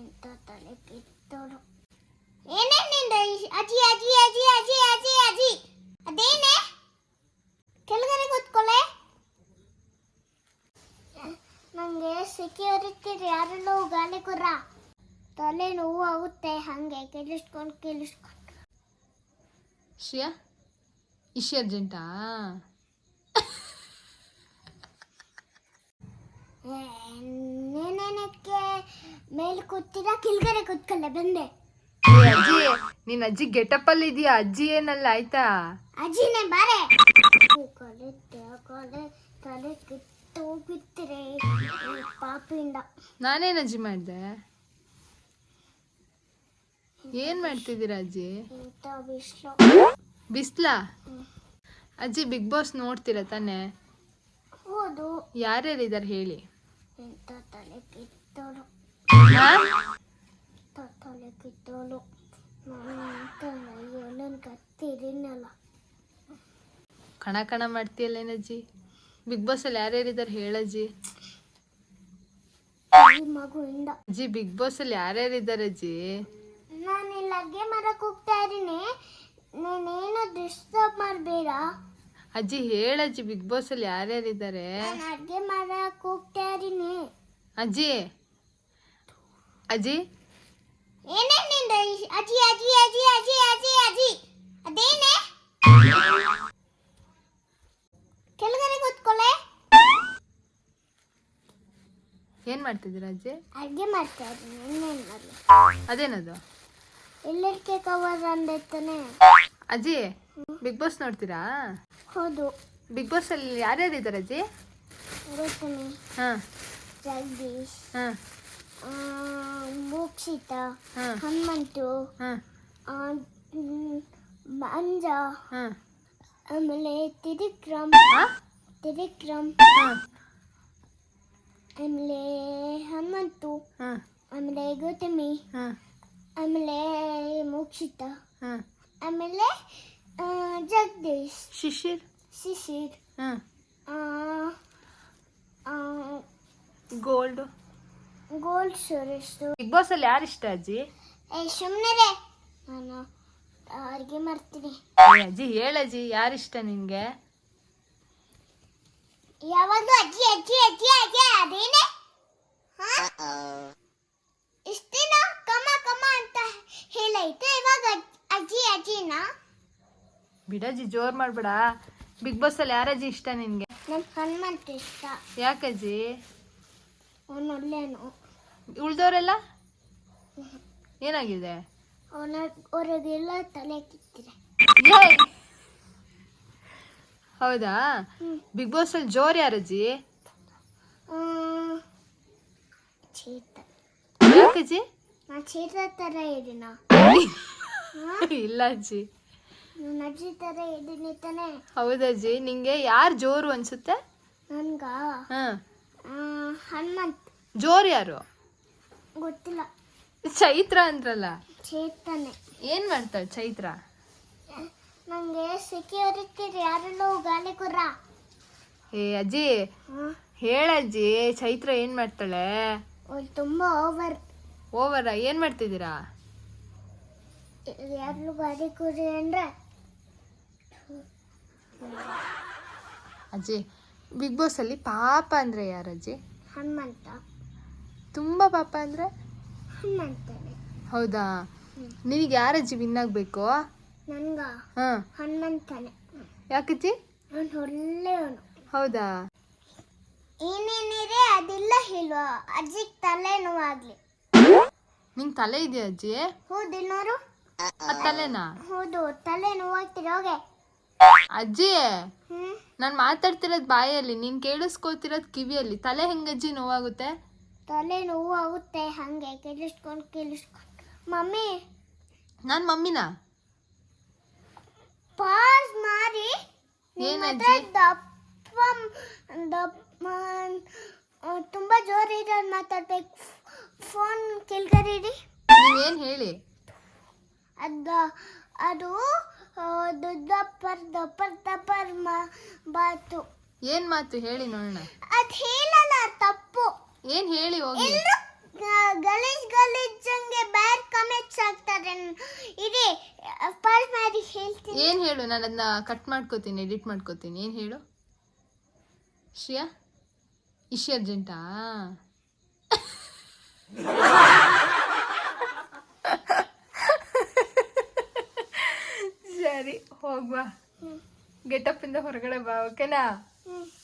ಎಂತ ತಲೆ ಕಿತ್ತೋಳು. ಏನೇನಿಂದ ಅಜ್ಜಿ ಅಜ್ಜಿ ಅಜಿ ಅಜಿ ಅಜಿ ಅಜ್ಜಿ ಅದೇನೆ? ಕೆಳಗಡೆ ಕೂತ್ಕೊಳ್ಳೆ. ನನಗೆ ಸೆಕ್ಯೂರಿಟಿ ಯಾರಲ್ಲೂ ಗಾಳಿ ಕುರ ತಲೆ ನೋವು ಆಗುತ್ತೆ, ಹಾಗೆ ಕೇಳಿಸ್ಕೊಂಡು ಕೇಳಿಸ್ಕೊಂಡು. ಶ್ರೇಯಾ, ಇಶಿ ಅರ್ಜೆಂಟಾ ನೇನೇನಕ್ಕೆ ಮೇಲೆ ಕೂತಿರ ಕೆಳಗಡೆ ಕೂತ್ಕೊಳ್ಳೆ ಬಂದೆ. ಅಜ್ಜಿ. ನಿನ್ನ ಅಜ್ಜಿ ಗೆಟಪ್ ಅಲ್ಲಿ ಇದೆಯಾ? ಅಜ್ಜಿ ಏನಲ್ಲ ಆಯ್ತಾ? ಅಜ್ಜಿನೇ ಬಾರೆ. ಕೊಲೆ ಕೊಲೆ ತಲೆ ಪಾಪಿಂದ. ನಾನೇನ್ ಅಜ್ಜಿ ಮಾಡ್ದೆ? ಏನ್ ಮಾಡ್ತಿದ್ದೀರಾ ಅಜ್ಜಿ? ಇಂಥ ಬಿಸಿಲು. ಬಿಸ್ಲಾ? ಅಜ್ಜಿ ಬಿಗ್ ಬಾಸ್ ನೋಡ್ತೀರಾ ತಾನೆ? ಹೌದು ಯಾರ್ಯಾರಿದ್ದಾರೆ ಹೇಳಿ. ಕಣ ತಲೆ ಕಿತ್ತೋಳು ಹಾ? ತಲೆ ಕಿತ್ತೋಳು ಕಣ ಕಣ ಮಾಡ್ತೀಯಲ್ಲೇನಜ್ಜಿ ಬಿಗ್ ಬಾಸ್ ಅಲ್ಲಿ ಯಾರ್ಯಾರಿದ್ದಾರೆ ಹೇಳಜ್ಜಿ ಈ ಮಗುವಿಂದ. ಅಜ್ಜಿ ಬಿಗ್ ಬಾಸ್ ಅಲ್ಲಿ ಯಾರ್ಯಾರಿದ್ದಾರೆ ಅಜ್ಜಿ? ನಾನು ಇಲ್ಲಿ ಅಡ್ಗೆ ಹೋಗ್ತಾ ಇದ್ದೀನಿ. ನೀನೇನು ಡಿಸ್ಟರ್ಬ್ ಮಾಡಬೇಡ. ಅಜ್ಜಿ ಹೇಳಜ್ಜಿ ಬಿಗ್ ಬಾಸ್ ಅಲ್ಲಿ ಯಾರ್ಯಾರಿದ್ದಾರೆ? ಅಡ್ಗೆ ಮಾಡಕ್ ಹೋಗ್ತಾ ಇದ್ದೀನಿ. ಅಜ್ಜಿ ಅಜ್ಜಿ. ಏನೇನಿಂದ ಅಜ್ಜಿ ಅಜ್ಜಿ ಅಜ್ಜಿ ಅಜ್ಜಿ ಅಜ್ಜಿ ಅಜ್ಜಿ. ಅದೇನೆ? ಕೆಳಗಡೆ ಕೂತ್ಕೊಳ್ಳೆ. ಏನ್ ಮಾಡ್ತಿದ್ದೀರಾ ಅಜ್ಜಿ? ಅಡ್ಗೆ ಮಾಡ್ತಾ ಇದ್ದೀನಿ ಇನ್ನೇನು ಮಾಡಲಿ? ಅದೇನದು? ಎಲ್ಲಕ್ಕೆ ಕವರ್ ಅಂದೈತಾನೆ ಅಜ್ಜಿ ಬಿಗ್ ಬಾಸ್ ನೋಡ್ತೀರಾ? ಹೌದು. ಬಿಗ್ ಬಾಸ್ ಅಲ್ಲಿ ಯಾರ್ಯಾರಿದ್ದಾರೆ ಅಜ್ಜಿ? ಗೊತ್ತನೆ ಹಾ. ಜಗದೀಶ್ ಹಾ. ಮೋಕ್ಷಿತ ಹಾಂ. ಹನುಮಂತು ಹಾಂ. ಆ, ಹಾಂ. ಆಮೇಲೆ ತಿರಿಕ್ರಮ್ ತಿರಿಕ್ರಮ ಹಾಂ. ಆಮೇಲೆ ಹನುಮಂತು ಹಾಂ. ಆಮೇಲೆ ಗೌತಮಿ ಹಾಂ. ಆಮೇಲೆ ಮೋಕ್ಷಿತ ಹಾಂ. ಆಮೇಲೆ ಜಗದೀಶ್ ಶಿಶಿರ್ ಶಿಶಿರ್ ಹಾ gold gold Suresh big boss ಅಲ್ಲಿ ಯಾರು ಇಷ್ಟ ಅಜ್ಜಿ ಏ ಸುಮ್ಮನೆ ನಾನು ಅವ್ರಿಗೆ ಮಾಡ್ತೀನಿ ಏ ಅಜ್ಜಿ ಹೇಳಜ್ಜಿ ಇಷ್ಟ ನಿನ್ಗೆ ಯಾವಾಗಲೂ ಅಜ್ಜಿ ಅಜ್ಜಿ ಅಜ್ಜಿ ಅಜ್ಜಿ ಅದೇನೆ ಹಾ? ಇಷ್ಟ್ ದಿನ ಕಮ ಕಮ ಅಂತ ಹೇಳೈತೆ ಇವಾಗ ಅಜ್- ಅಜ್ಜಿ ಅಜ್ಜಿನ ಬಿಡಜ್ಜಿ ಜೋರ್ ಮಾಡ್ಬೇಡ. ಬಿಗ್ ಬಾಸ್ ಅಲ್ಲಿ ಯಾರಜ್ಜಿ ಇಷ್ಟ ನಿನ್ಗೆ? ನನ್ ಹನುಮಂತ ಇಷ್ಟ. ಯಾಕಜ್ಜಿ? ಅವನು ಒಳ್ಳೆನು. ಉಳ್ದವ್ರೆಲ್ಲ ಏನಾಗಿದೆ? ಅವನ ಹೊರಗೆಲ್ಲ ತಲೆ ಕಿತ್ತಿರ! ಹೌದಾ? ಬಿಗ್ ಬಾಸ್ ಅಲ್ಲಿ ಜೋರ್ ಯಾರಜ್ಜಿ? ಚೀತ ಯಾಕಜ್ಜಿ? ನಾ ಚೀತ ಇದೀನ ಇಲ್ಲ ಅಜ್ಜಿ. ಅಜ್ಜಿ ಇದೀನಿ ತಾನೆ. ಹೌದಜ್ಜಿ ನಿಂಗೆ ಯಾರು ಜೋರು ಅನ್ಸುತ್ತೆ? ನನ್ಗ? ಹನುಮಂತ್. ಜೋರ್ ಯಾರು? ಗೊತ್ತಿಲ್ಲ. ಚೈತ್ರ ಅಂದ್ರಲ್ಲ? ಚೈತ್ರನೆ. ಏನ್ ಮಾಡ್ತಾಳೆ ಚೈತ್ರ? ನಂಗೆ ಸೆಕ್ಯೂರಿಟಿ ಯಾರಲ್ಲೂ ಗಾಳಿ ಕುರ ಏ ಅಜ್ಜಿ ಹೇಳಜ್ಜಿ ಚೈತ್ರ ಏನ್ ಮಾಡ್ತಾಳೆ? ತುಂಬಾ ತುಂಬ ಓವರ್ ಓವರ ಏನ್ ಮಾಡ್ತಿದ್ದೀರಾ? ಯಾರು ಗಾಳಿ ಕುರಿ ಅಂದ್ರೆ ಅಜ್ಜಿ ಬಿಗ್ ಬಾಸ್ ಅಲ್ಲಿ ಪಾಪ ಅಂದ್ರೆ ಯಾರಜ್ಜಿ ಹನುಮಂತ. ತುಂಬಾ ಪಾಪ ಅಂದ್ರೆ? ಹನುಮಂತನೇ. ಹೌದಾ? ನಿನಗೆ ಯಾರಜ್ಜಿ ವಿನ್ ಆಗ್ಬೇಕು? ನನ್ಗ? ಹಾ. ಹನುಮಂತನೇ. ಯಾಕಜ್ಜಿ? ಅವನು ಒಳ್ಳೆಯವನು. ಹೌದಾ? ಏನೇನಿದೆ ಅದೆಲ್ಲ ಹೇಳುವ. ಅಜ್ಜಿಗೆ ತಲೆ ನೋವಾಗ್ಲಿ. ನಿಂಗೆ ತಲೆ ಇದೆಯಾ ಅಜ್ಜಿ? ಹೌದಿಲ್ಲೋರು ಆ ತಲೆನಾ? ಹೌದು ತಲೆ ನೋವಾಗ್ತಿರೋ ಹೋಗೆ. ಅಜ್ಜಿ ನಾನ್ ಮಾತಾಡ್ತಿರೋದ್ ಬಾಯಲ್ಲಿ ನೀನ್ ಕೇಳಿಸ್ಕೊತಿರೋದ್ ಕಿವಿಯಲ್ಲಿ. ತಲೆ ಹೆಂಗಜ್ಜಿ ನೋವಾಗುತ್ತೆ? ತಲೆ ನೋವು ಆಗುತ್ತೆ ಹಂಗೆ ಕೇಳಿಸ್ಕೊಂಡು ಕೇಳಿಸ್ಕೊಂಡು. ಮಮ್ಮಿ. ನಾನ್ ಮಮ್ಮಿನ? ಪಾಸ್ ಮಾಡಿ ಏನಜ್ಜಿ? ದಪ್ಪ ದಪ್ಪ ತುಂಬಾ ಜೋರ್ ಇರೋದು ಮಾತಾಡ್ಬೇಕು. ಫೋನ್ ಕೆಳಗಡೆ ಇಡಿ. ನೀವೇನ್ ಹೇಳಿ? ಅದ ಅದು ಮಾತು. ಏನ್ ಮಾತು ಹೇಳಿ ನೋಡೋಣ? ಅದ್ ಹೇಳಲ್ಲ ತಪ್ಪು. ಏನ್ ಹೇಳಿ ಹೋಗಿ? ಗಣೇಶ್ ಗಲೀಜಂಗೆ ಬ್ಯಾಡ್ ಕಮೆಂಟ್ಸ್ ಆಗ್ತಾರೆ ಇದೆ ಪಾಸ್ ಮಾಡಿ ಹೇಳ್ತೀನಿ. ಏನ್ ಹೇಳು? ನಾನು ಅದನ್ನ ಕಟ್ ಮಾಡ್ಕೋತೀನಿ ಎಡಿಟ್ ಮಾಡ್ಕೋತೀನಿ. ಏನ್ ಹೇಳು? ಶ್ರೇಯಾ? ಇಶಿ ಅರ್ಜೆಂಟಾ ಸರಿ ಹೋಗ್ಬಾ ಗೆಟಪ್ ಇಂದ ಹೊರಗಡೆ ಬಾ ಓಕೆನಾ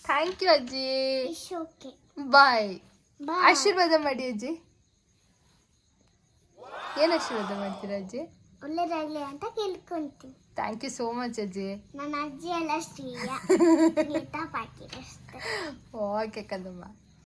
ಥ್ಯಾಂಕ್ ಯು ಅಜ್ಜಿ. ಬಾಯ್ ಆಶೀರ್ವಾದ ಮಾಡಿ ಅಜ್ಜಿ. ಏನು ಆಶೀರ್ವಾದ ಮಾಡ್ತೀರಾ ಅಜ್ಜಿ? ಒಳ್ಳೇದಾಗ್ಲಿ ಅಂತ ಕೇಳ್ಕೊಂತೀನಿ ಥ್ಯಾಂಕ್ ಯು ಸೋ ಮಚ್ ಅಜ್ಜಿ. ನನ್ನ ಅಜ್ಜಿ ಎಲ್ಲ ಶ್ರೀಯ. ಓಕೆ ಕದಮ್ಮ